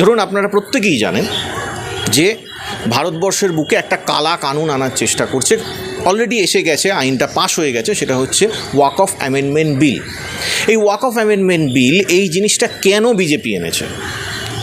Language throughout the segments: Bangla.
ধরুন আপনারা প্রত্যেকেই জানেন যে ভারতবর্ষের বুকে একটা কালা কানুন আনার চেষ্টা করছে। অলরেডি এসে গেছে, আইনটা পাশ হয়ে গেছে, সেটা হচ্ছে ওয়াক অফ অ্যামেন্ডমেন্ট বিল এই ওয়াক অফ অ্যামেন্ডমেন্ট বিল এই জিনিসটা কেন বিজেপি এনেছে?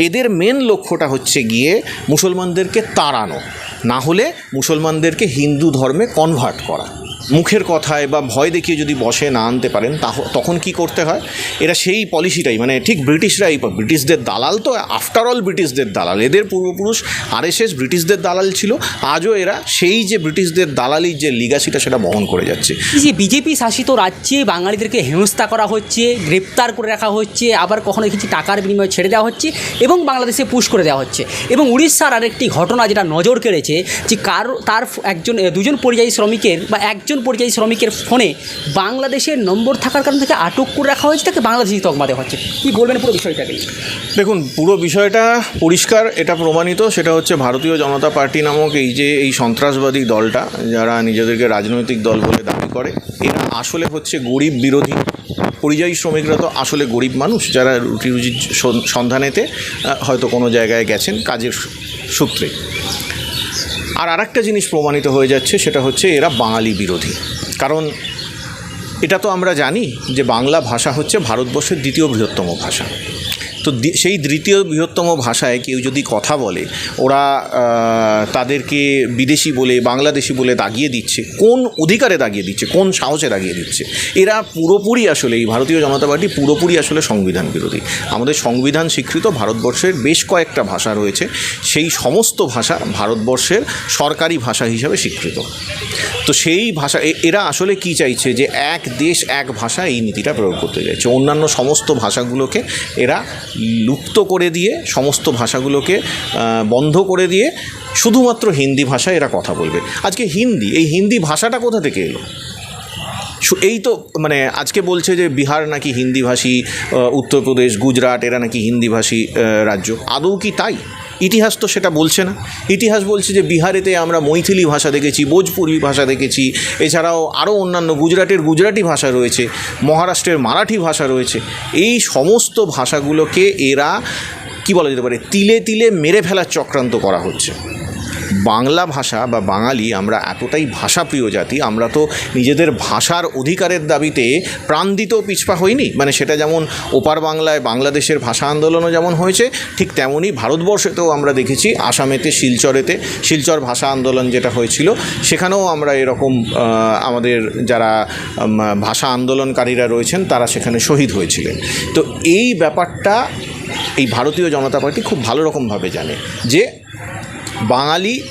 এদের মেন লক্ষ্যটা হচ্ছে গিয়ে মুসলমানদেরকে তাড়ানো, না হলে মুসলমানদেরকে হিন্দু ধর্মে কনভার্ট করা। মুখের কথায় বা ভয় দেখিয়ে যদি বসে না আনতে পারেন তখন কি করতে হয়? এরা সেই পলিসিটাই মানে ঠিক ব্রিটিশরাই, ব্রিটিশদের দালাল তো আফটার অল ব্রিটিশদের দালাল। এদের পূর্বপুরুষ আরএসএস ব্রিটিশদের দালাল ছিল, আজও এরা সেই যে ব্রিটিশদের দালালির যে লিগাসিটা সেটা বহন করে যাচ্ছে। যে বিজেপি শাসিত রাজ্যে বাঙালিদেরকে হেনস্থা করা হচ্ছে, গ্রেপ্তার করে রাখা হচ্ছে, আবার কখনো দেখেছি টাকার বিনিময়ে ছেড়ে দেওয়া হচ্ছে এবং বাংলাদেশে পুশ করে দেওয়া হচ্ছে। এবং উড়িষ্যার আরেকটি ঘটনা যেটা নজর কেড়েছে, যে কার, তার একজন, দুজন পরিযায়ী শ্রমিকের বা একজন পরিযায়ী শ্রমিকের ফোনে বাংলাদেশের নম্বর থাকার কারণ থেকে আটক করে রাখা হয়েছে, তাকে বাংলাদেশি তকমা দেওয়া হচ্ছে। কী বলবেন পুরো বিষয়টাকে দেখুন, পুরো বিষয়টা পরিষ্কার, এটা প্রমাণিত, সেটা হচ্ছে ভারতীয় জনতা পার্টি নামক এই যে, এই সন্ত্রাসবাদী দলটা, যারা নিজেদেরকে রাজনৈতিক দল বলে দাবি করে, এরা আসলে হচ্ছে গরিব বিরোধী। পরিযায়ী শ্রমিকরা তো আসলে গরিব মানুষ, যারা রুটি রুজির সন্ধানেতে হয়তো কোনো জায়গায় গেছেন কাজের সূত্রে। আর আরেকটা জিনিস প্রমাণিত হয়ে যাচ্ছে, সেটা হচ্ছে এরা বাঙালি বিরোধী। কারণ এটা তো আমরা জানি যে বাংলা ভাষা হচ্ছে ভারতবর্ষের দ্বিতীয় বৃহত্তম ভাষা। তো সেই দ্বিতীয় বৃহত্তম ভাষায় কেউ যদি কথা বলে, ওরা তাদেরকে বিদেশি বলে, বাংলাদেশি বলে দাগিয়ে দিচ্ছে। কোন অধিকারে দাগিয়ে দিচ্ছে? কোন সাহসে দাগিয়ে দিচ্ছে? এরা পুরোপুরি আসলে এই ভারতীয় জনতা পার্টি পুরোপুরি আসলে সংবিধান বিরোধী। আমাদের সংবিধান স্বীকৃত ভারতবর্ষের বেশ কয়েকটা ভাষা রয়েছে। সেই সমস্ত ভাষা ভারতবর্ষের সরকারি ভাষা হিসাবে স্বীকৃত। তো সেই ভাষা এরা আসলে কি চাইছে? যে এক দেশ, এক ভাষা এই নীতিটা প্রয়োগ করতে চাইছে। অন্যান্য সমস্ত ভাষাগুলোকে এরা লুপ্ত করে দিয়ে, সমস্ত ভাষাগুলোকে বন্ধ করে দিয়ে শুধুমাত্র হিন্দি ভাষায় এরা কথা বলবে। আজকে হিন্দি, এই হিন্দি ভাষাটা কোথা থেকে এলো? এই তো মানে আজকে বলছে যে বিহার নাকি হিন্দিভাষী উত্তরপ্রদেশ, গুজরাট, এরা নাকি হিন্দিভাষী রাজ্য। আদৌ কি তাই? ইতিহাস তো সেটা বলছে না। ইতিহাস বলছে যে বিহারেতে আমরা মৈথিলি ভাষা দেখেছি, ভোজপুরি ভাষা দেখেছি, এছাড়াও আরও অন্যান্য গুজরাটের গুজরাটি ভাষা রয়েছে, মহারাষ্ট্রের মারাঠি ভাষা রয়েছে। এই সমস্ত ভাষাগুলোকে এরা, কি বলা যেতে পারে, তিলে তিলে মেরে ফেলার চক্রান্ত করা হচ্ছে। বাংলা ভাষা বা বাঙালি আমরা এতটাই ভাষাপ্রিয় জাতি, আমরা তো নিজেদের ভাষার অধিকারের দাবিতে প্রাণ দিতেও পিছপা হইনি। মানে সেটা যেমন ওপার বাংলায় বাংলাদেশের ভাষা আন্দোলনও যেমন হয়েছে, ঠিক তেমনই ভারতবর্ষেতেও আমরা দেখেছি আসামেতে, শিলচরেতে, শিলচর ভাষা আন্দোলন যেটা হয়েছিল, সেখানেও আমরা এরকম আমাদের যারা ভাষা আন্দোলনকারীরা রয়েছেন, তারা সেখানে শহীদ হয়েছিলেন। তো এই ব্যাপারটা এই ভারতীয় জনতা পার্টি খুব ভালো রকমভাবে জানে যে বাঙালি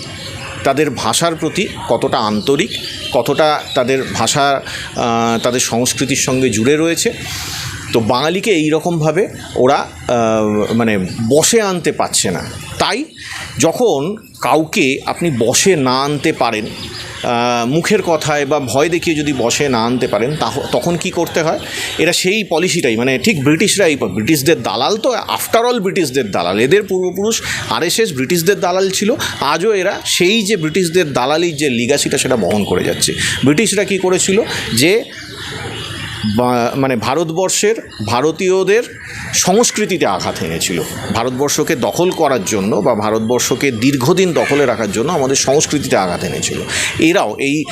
তাদের ভাষার প্রতি কতটা আন্তরিক, কতটা তাদের ভাষা তাদের সংস্কৃতির সঙ্গে জুড়ে রয়েছে। তো বাঙালিকে এই রকমভাবে ওরা মানে বসে আনতে পারছে না। তাই যখন কাউকে আপনি বসে না আনতে পারেন মুখের কথায় বা ভয় দেখিয়ে যদি বসে না আনতে পারেন তখন কি করতে হয়? এরা সেই পলিসিটাই মানে ঠিক ব্রিটিশরাই ব্রিটিশদের দালাল তো আফটার অল ব্রিটিশদের দালাল। এদের পূর্বপুরুষ আরএসএস ব্রিটিশদের দালাল ছিল, আজও এরা সেই যে ব্রিটিশদের দালালির যে লিগাসিটা সেটা বহন করে যাচ্ছে। ব্রিটিশরা কি করেছিল? যে মানে ভারতবর্ষের ভারতীয়দের সংস্কৃতিতে আঘাত এনেছিল। ভারতবর্ষকে দখল করার জন্য বা ভারতবর্ষকে দীর্ঘদিন দখলে রাখার জন্য আমাদের সংস্কৃতিতে আঘাত এনেছিল। এরাও এই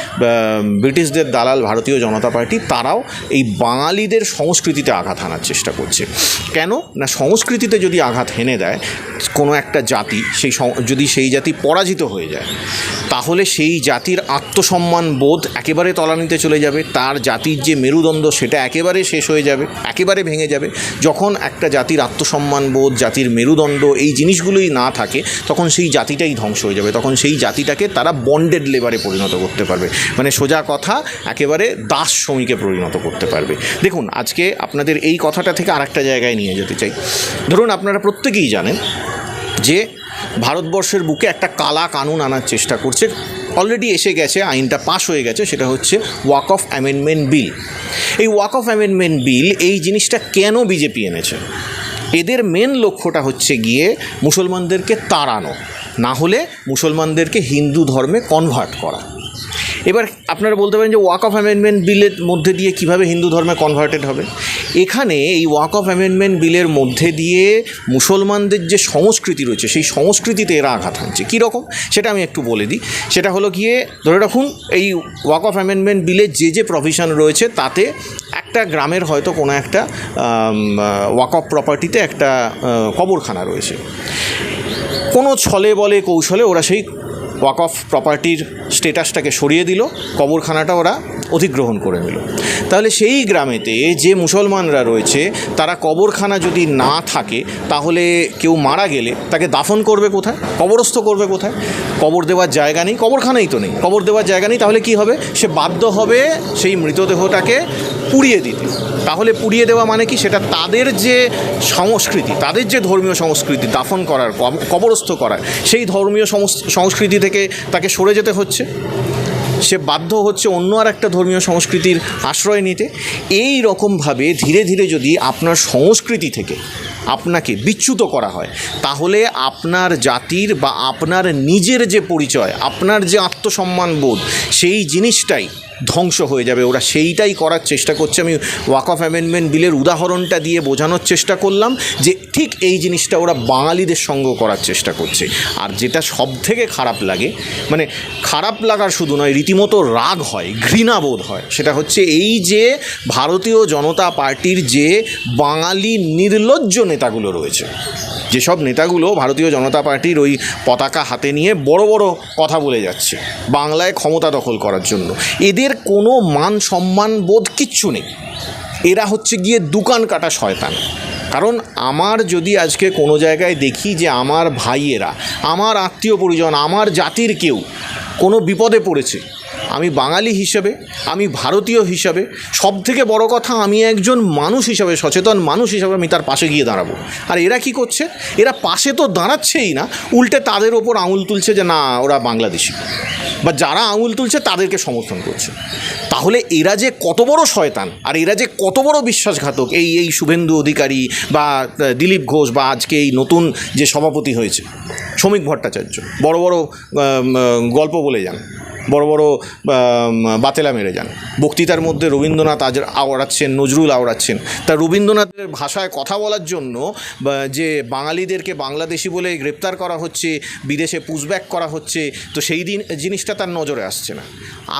ব্রিটিশদের দালাল ভারতীয় জনতা পার্টি, তারাও এই বাঙালিদের সংস্কৃতিতে আঘাত হানার চেষ্টা করছে। কেন? না, সংস্কৃতিতে যদি আঘাত হেনে দেয় কোনো একটা জাতি, সেই যদি সেই জাতি পরাজিত হয়ে যায়, তাহলে সেই জাতির আত্মসম্মান বোধ একেবারে তলানিতে চলে যাবে। তার জাতির যে মেরুদণ্ড সেটা একেবারে শেষ হয়ে যাবে, একেবারে ভেঙে যাবে। যখন একটা জাতির আত্মসম্মান বোধ, জাতির মেরুদণ্ড এই জিনিসগুলোই না থাকে, তখন সেই জাতিটাই ধ্বংস হয়ে যাবে। তখন সেই জাতিটাকে তারা বন্ডেড লেবারে পরিণত করতে পারবে। মানে সোজা কথা, একেবারে দাস শ্রমিকে পরিণত করতে পারবে। দেখুন, আজকে আপনাদের এই কথাটা থেকে আরেকটা জায়গায় নিয়ে যেতে চাই। ধরুন, আপনারা প্রত্যেকেই জানেন যে ভারতবর্ষের বুকে একটা কালা কানুন আনার চেষ্টা করছে অলরেডি এসে গেছে, আইনটা পাশ হয়ে গেছে, সেটা হচ্ছে ওয়াক অফ অ্যামেন্ডমেন্ট বিল এই ওয়াক অফ অ্যামেন্ডমেন্ট বিল এই জিনিসটা কেন বিজেপি এনেছে? এদের মেন লক্ষ্যটা হচ্ছে গিয়ে মুসলমানদেরকে তাড়ানো, না হলে মুসলমানদেরকে হিন্দু ধর্মে কনভার্ট করা। এবার আপনারা বলতে পারেন যে ওয়াক অফ অ্যামেন্ডমেন্ট বিলের মধ্যে দিয়ে কীভাবে হিন্দু ধর্মে কনভার্টেড হবে? এখানে এই ওয়াক অফ অ্যামেন্ডমেন্ট বিলের মধ্যে দিয়ে মুসলমানদের যে সংস্কৃতি রয়েছে, সেই সংস্কৃতিতে এরা আঘাত হানছে। কীরকম সেটা আমি একটু বলে দিই। সেটা হলো গিয়ে, ধরে রাখুন, এই ওয়াক অফ অ্যামেন্ডমেন্ট বিলের যে যে প্রভিশন রয়েছে, তাতে একটা গ্রামের হয়তো কোনো একটা ওয়াক অফ প্রপার্টিতে একটা কবরখানা রয়েছে। কোনো ছলে বলে কৌশলে ওরা সেই ওয়াক অফ প্রপার্টির স্টেটাসটাকে সরিয়ে দিল, কবরখানাটা ওরা অধিগ্রহণ করে নিল। তাহলে সেই গ্রামেতে যে মুসলমানরা রয়েছে, তারা কবরখানা যদি না থাকে, তাহলে কেউ মারা গেলে তাকে দাফন করবে কোথায়? কবরস্থ করবে কোথায়? কবর দেওয়ার জায়গা নেই, কবরখানাই তো নেই। কবর দেওয়ার জায়গা নেই, তাহলে কি হবে? সে বাধ্য হবে সেই মৃতদেহটাকে পুড়িয়ে দিতে। তাহলে পুড়িয়ে দেওয়া মানে কি? সেটা তাদের যে সংস্কৃতি, তাদের যে ধর্মীয় সংস্কৃতি দাফন করার, কব- কবরস্থ করার, সেই ধর্মীয় সংস্কৃতি থেকে তাকে সরে যেতে হচ্ছে। সে বাধ্য হচ্ছে অন্য আর একটা ধর্মীয় সংস্কৃতির আশ্রয় নিতে। এই রকমভাবে ধীরে ধীরে যদি আপনার সংস্কৃতি থেকে আপনাকে বিচ্যুত করা হয়। তাহলে আপনার জাতির বা আপনার নিজের যে পরিচয়, আপনার যে আত্মসম্মান বোধ, সেই জিনিসটাই ধ্বংস হয়ে যাবে। ওরা সেইটাই করার চেষ্টা করছে। আমি ওয়াক অফ অ্যামেন্ডমেন্ট বিলের উদাহরণটা দিয়ে বোঝানোর চেষ্টা করলাম যে ঠিক এই জিনিসটা ওরা বাঙালিদের সঙ্গ করার চেষ্টা করছে। আর যেটা সব থেকে খারাপ লাগে মানে খারাপ লাগার শুধু নয়, রীতিমতো রাগ হয়, ঘৃণাবোধ হয়, সেটা হচ্ছে এই যে ভারতীয় জনতা পার্টির যে বাঙালি নির্লজ্জ নেতাগুলো রয়েছে। যেসব নেতাগুলো ভারতীয় জনতা পার্টির ওই পতাকা হাতে নিয়ে বড় বড় কথা বলে যাচ্ছে, বাংলায় ক্ষমতা দখল করার জন্য। এদের কোনো মান সম্মান বোধ কিচ্ছু নেই। এরা হচ্ছে গিয়ে দোকান কাটা শয়তান। কারণ আমার যদি আজকে কোনো জায়গায় দেখি যে আমার ভাইয়েরা, আমার আত্মীয় পরিজন, আমার জাতির কেউ কোনো বিপদে পড়েছে আমি বাঙালি হিসেবে, আমি ভারতীয় হিসাবে সব থেকে বড় কথা আমি একজন মানুষ হিসাবে, সচেতন মানুষ হিসাবে আমি তার পাশে গিয়ে দাঁড়াবো। আর এরা কি করছে? এরা পাশে তো দাঁড়াচ্ছেই না, উল্টে তাদের ওপর আঙুল তুলছে যে না, ওরা বাংলাদেশি। বা যারা আঙুল তুলছে তাদেরকে সমর্থন করছে। তাহলে এরা যে কত বড় শয়তান, আর এরা যে কত বড় বিশ্বাসঘাতক, এই এই শুভেন্দু অধিকারী বা দিলীপ ঘোষ বা আজকে এই নতুন যে সভাপতি হয়েছে, শ্রমিক ভট্টাচার্য, বড় বড় গল্প বলে যান। বড় বড় বাতেলা মেরে যান। বক্তৃতার মধ্যে রবীন্দ্রনাথ আজ আওড়াচ্ছেন, নজরুল আওড়াচ্ছেন। তা রবীন্দ্রনাথের ভাষায় কথা বলার জন্য যে বাঙালিদেরকে বাংলাদেশি বলে গ্রেপ্তার করা হচ্ছে, বিদেশে পুশব্যাক করা হচ্ছে, তো সেই দিন, জিনিসটা তার নজরে আসছে না।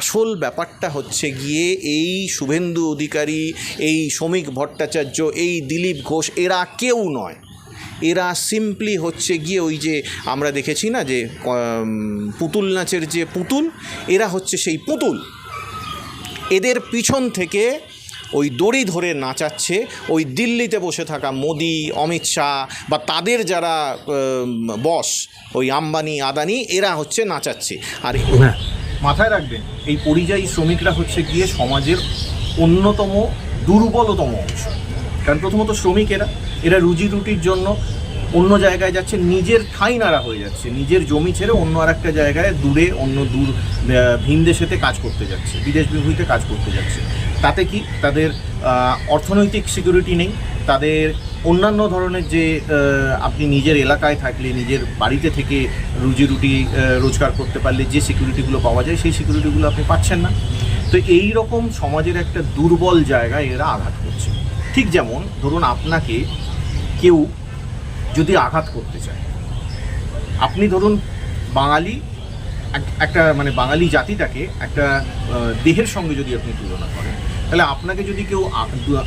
আসল ব্যাপারটা হচ্ছে গিয়ে এই শুভেন্দু অধিকারী, এই শ্রমিক ভট্টাচার্য, এই দিলীপ ঘোষ, এরা কেউ নয়। এরা সিম্পলি হচ্ছে গিয়ে ওই যে আমরা দেখেছি না যে পুতুল নাচের যে পুতুল এরা হচ্ছে সেই পুতুল। এদের পিছন থেকে ওই দড়ি ধরে নাচাচ্ছে ওই দিল্লিতে বসে থাকা মোদি অমিত শাহ বা তাদের যারা বস ওই আম্বানি আদানি এরা হচ্ছে নাচাচ্ছে। আর মাথায় রাখবেন এই পরিযায়ী শ্রমিকরা হচ্ছে গিয়ে সমাজের অন্যতম দুর্বলতম অংশ। কারণ প্রথমত শ্রমিক এরা এরা রুজি রুটির জন্য অন্য জায়গায় যাচ্ছে, নিজের ঠাঁই নাড়া হয়ে যাচ্ছে, নিজের জমি ছেড়ে অন্য আর একটা জায়গায় দূরে, অন্য দূর ভিন দেশেতে কাজ করতে যাচ্ছে, বিদেশ বিভূতিতে কাজ করতে যাচ্ছে। তাতে কি? তাদের অর্থনৈতিক সিকিউরিটি নেই, তাদের অন্যান্য ধরনের যে আপনি নিজের এলাকায় থাকলে, নিজের বাড়িতে থেকে রুজি রুটি রোজগার করতে পারলে যে সিকিউরিটিগুলো পাওয়া যায়, সেই সিকিউরিটিগুলো আপনি পাচ্ছেন না। তো এই রকম সমাজের একটা দুর্বল জায়গায় এরা আঘাত করছে। ঠিক যেমন ধরুন আপনাকে কেউ যদি আঘাত করতে চায়। আপনি ধরুন বাঙালি, এক- একটা মানে বাঙালি জাতিটাকে একটা দেহের সঙ্গে যদি আপনি তুলনা করেন, তাহলে আপনাকে যদি কেউ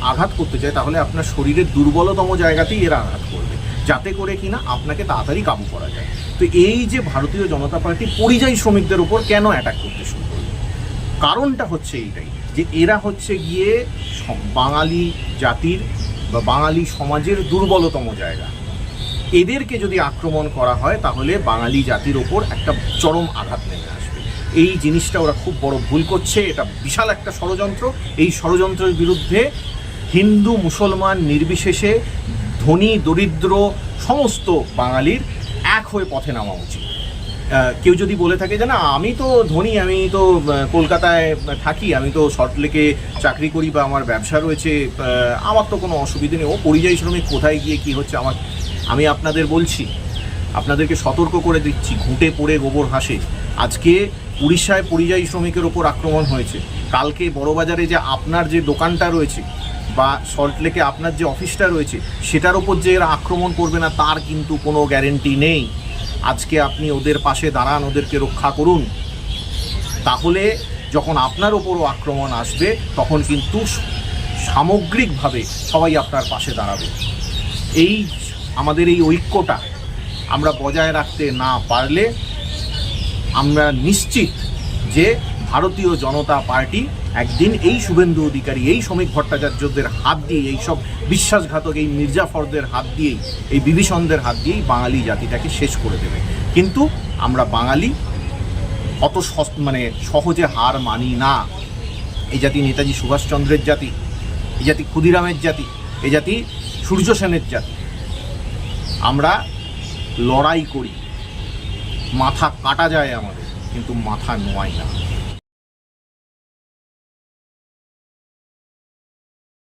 আঘাত করতে চায়, তাহলে আপনার শরীরের দুর্বলতম জায়গাতেই এরা আঘাত করবে। যাতে করে কিনা আপনাকে তাড়াতাড়ি কাবু করা যায়। তো এই যে ভারতীয় জনতা পার্টি পরিযায়ী শ্রমিকদের উপর কেন অ্যাটাক করতে শুরু করবে কারণটা হচ্ছে এইটাই। যে এরা হচ্ছে গিয়ে বাঙালি জাতির বা বাঙালি সমাজের দুর্বলতম জায়গা। এদেরকে যদি আক্রমণ করা হয়, তাহলে বাঙালি জাতির ওপর একটা চরম আঘাত নেমে আসবে। এই জিনিসটা ওরা খুব বড় ভুল করছে, এটা বিশাল একটা ষড়যন্ত্র। এই ষড়যন্ত্রের বিরুদ্ধে হিন্দু, মুসলমান, নির্বিশেষে ধনী, দরিদ্র, সমস্ত বাঙালির এক হয়ে পথে নামা উচিত। কেউ যদি বলে থাকে যে না, আমি তো ধনী, আমি তো কলকাতায় থাকি, আমি তো সল্টলেকে চাকরি করি বা আমার ব্যবসা রয়েছে আমার তো কোনো অসুবিধে নেই। ও পরিযায়ী শ্রমিক কোথায় গিয়ে কি হচ্ছে আমার, আমি আপনাদের বলছি, আপনাদেরকে সতর্ক করে দিচ্ছি, ঘুঁটে পড়ে গোবর হাসে। আজকে উড়িষ্যায় পরিযায়ী শ্রমিকের ওপর আক্রমণ হয়েছে। কালকে বড়বাজারে যে আপনার যে দোকানটা রয়েছে বা সল্টলেকে আপনার যে অফিসটা রয়েছে, সেটার ওপর যে এরা আক্রমণ করবে না, তার কিন্তু কোনো গ্যারেন্টি নেই। আজকে আপনি ওদের পাশে দাঁড়ান, ওদেরকে রক্ষা করুন। তাহলে যখন আপনার ওপরও আক্রমণ আসবে, তখন কিন্তু সামগ্রিকভাবে সবাই আপনার পাশে দাঁড়াবে। এই আমাদের এই ঐক্যটা আমরা বজায় রাখতে না পারলে আমরা নিশ্চিত যে ভারতীয় জনতা পার্টি একদিন এই শুভেন্দু অধিকারী, এই শ্রমিক ভট্টাচার্যদের হাত দিয়ে এই সব বিশ্বাসঘাতক, এই মির্জাফরদের হাত দিয়েই, এই বিভীষণদের হাত দিয়েই বাঙালি জাতিটাকে শেষ করে দেবে। কিন্তু আমরা বাঙালি অত মানে সহজে হার মানি না। এই জাতি নেতাজি সুভাষচন্দ্রের জাতি, এই জাতি ক্ষুদিরামের জাতি, এই জাতি সূর্য সেনের জাতি। আমরা লড়াই করি। মাথা কাটা যায় আমাদের, কিন্তু মাথা নোয়াই না।